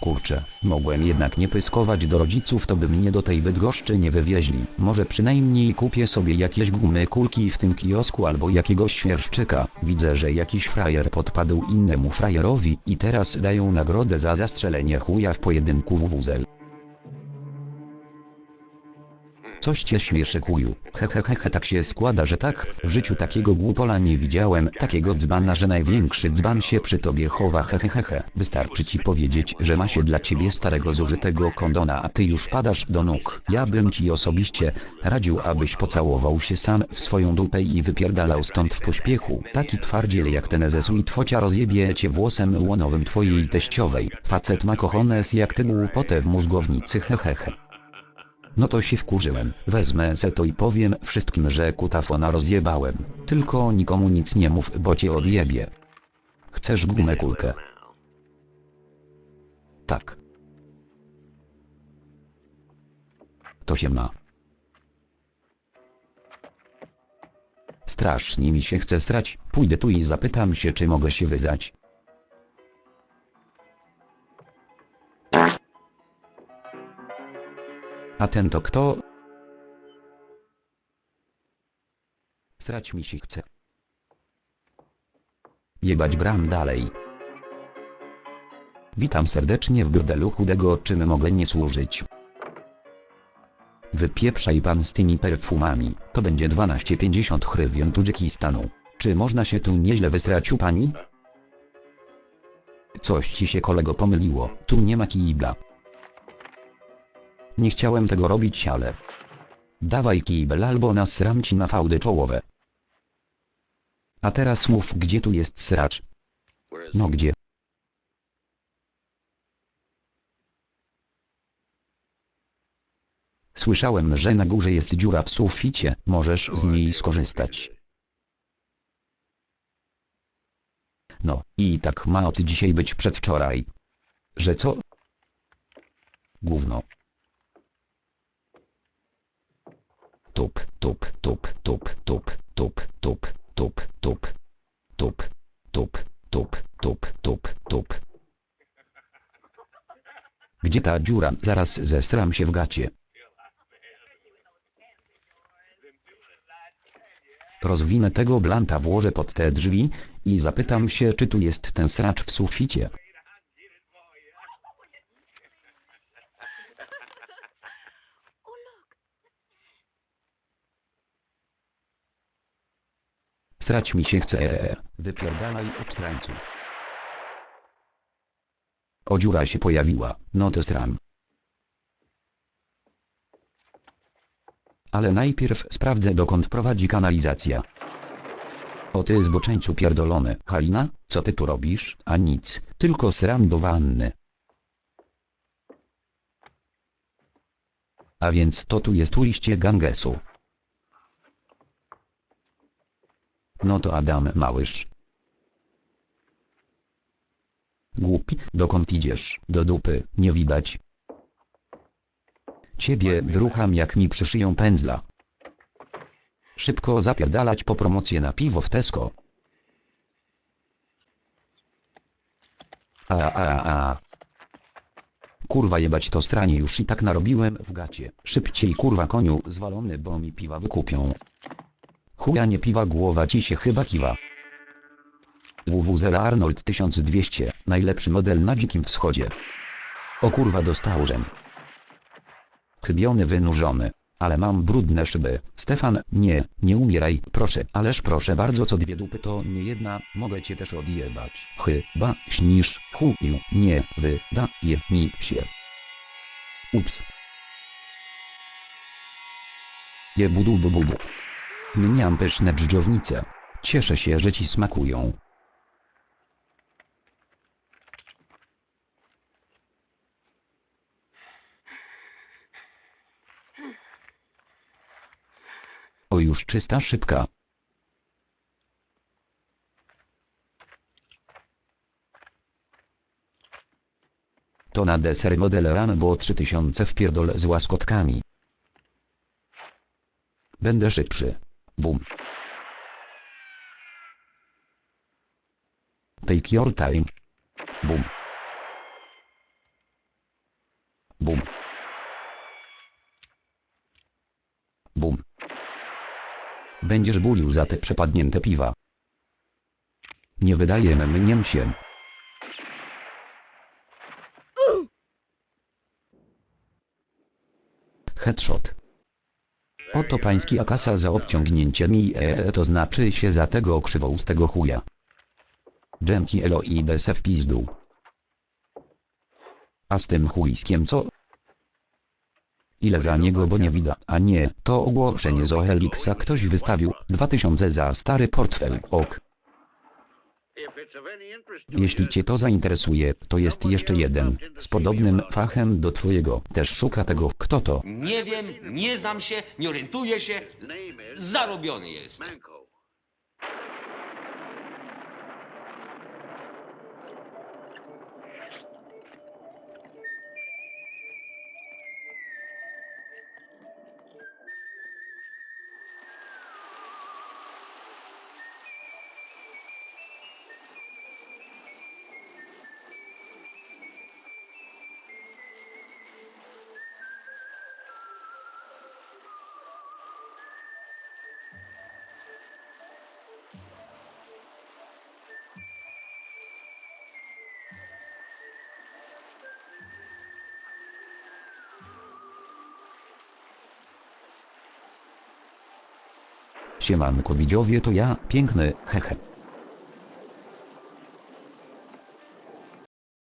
Kurczę, mogłem jednak nie pyskować do rodziców, to by mnie do tej Bydgoszczy nie wywieźli. Może przynajmniej kupię sobie jakieś gumy kulki w tym kiosku albo jakiegoś świerszczyka. Widzę, że jakiś frajer podpadł innemu frajerowi i teraz dają nagrodę za zastrzelenie chuja w pojedynku w wuzel. Coś cię śmieszy kuju. Hehehehe tak się składa, że tak, w życiu takiego głupola nie widziałem, takiego dzbana, że największy dzban się przy tobie chowa hehehehe. Wystarczy ci powiedzieć, że ma się dla ciebie starego zużytego kondona, a ty już padasz do nóg. Ja bym ci osobiście radził, abyś pocałował się sam w swoją dupę i wypierdalał stąd w pośpiechu. Taki twardziel jak ten ze sweet focia rozjebie cię włosem łonowym twojej teściowej. Facet ma kochones jak ty głupotę w mózgownicy hehehe. No to się wkurzyłem. Wezmę se to i powiem wszystkim, że kutafona rozjebałem. Tylko nikomu nic nie mów, bo cię odjebie. Chcesz gumę kulkę? Tak. To się ma. Strasznie mi się chce srać. Pójdę tu i zapytam się, czy mogę się wyzać. A ten to kto? Srać mi się chce. Jebać bram dalej. Witam serdecznie w burdelu chudego, czym mogę nie służyć. Wypieprzaj pan z tymi perfumami, to będzie 12,50 hrywien Tadżykistanu. Czy można się tu nieźle wystrać u pani? Coś ci się kolego pomyliło, tu nie ma kibla. Nie chciałem tego robić, ale... Dawaj kibel albo nasram ci na fałdy czołowe. A teraz mów, gdzie tu jest sracz. No gdzie? Słyszałem, że na górze jest dziura w suficie, możesz z niej skorzystać. No, i tak ma od dzisiaj być przedwczoraj. Że co? Gówno. tup, tup, tup, tup, tup, tup, tup, tup, tup, tup, tup, tup, tup, tup. Gdzie ta dziura? Zaraz zestram się w gacie. Rozwinę tego blanta włożę pod te drzwi i zapytam się, czy tu jest ten sracz w suficie. Srać mi się chce. Eee, Wypierdalaj obsrańcu. O dziura się pojawiła, no to stram. Ale najpierw sprawdzę dokąd prowadzi kanalizacja. O ty zboczeńcu pierdolony, Halina, co ty tu robisz? A nic, tylko sram do wanny. A więc to tu jest ujście Gangesu. No to Adam Małysz. Głupi, dokąd idziesz? Do dupy, nie widać. Ciebie wyrucham jak mi przyszyją pędzla. Szybko zapierdalać po promocję na piwo w Tesco. A a a. Kurwa jebać to stranie już i tak narobiłem w gacie. Szybciej kurwa koniu zwalony bo mi piwa wykupią. Chuja nie piwa głowa ci się chyba kiwa. WWZL Arnold 1200, najlepszy model na dzikim wschodzie. O kurwa dostał żem. Chybiony wynurzony. Ale mam brudne szyby. Stefan, nie, nie umieraj, proszę, ależ proszę bardzo co dwie dupy to nie jedna, mogę cię też odjebać. Chyba śnisz, chuju, nie, wydaje mi się. Ups. Jebudu bububu. Mniam pyszne dżdżownice. Cieszę się, że ci smakują. O już czysta szybka. To na deser model Rambo 3000 w pierdol z łaskotkami. Będę szybszy. Bum. Take your time. Bum. Bum. Bum. Będziesz bulił za te przepadnięte piwa. Nie wydaje mnie się. Headshot. Oto pański akasa za obciągnięcie mi e, to znaczy się za tego krzywoustego chuja. Dzięki elo idę se w pizdu. A z tym chujskiem co? Ile za niego bo nie widać, a nie, to ogłoszenie z Ohelixa ktoś wystawił, 2000 za stary portfel, ok. Jeśli cię to zainteresuje, to jest jeszcze jeden, z podobnym fachem do twojego, też szuka tego, kto to. Nie wiem, nie znam się, nie orientuję się. Zarobiony jest. Siemanko widziowie to ja, piękny, hehe.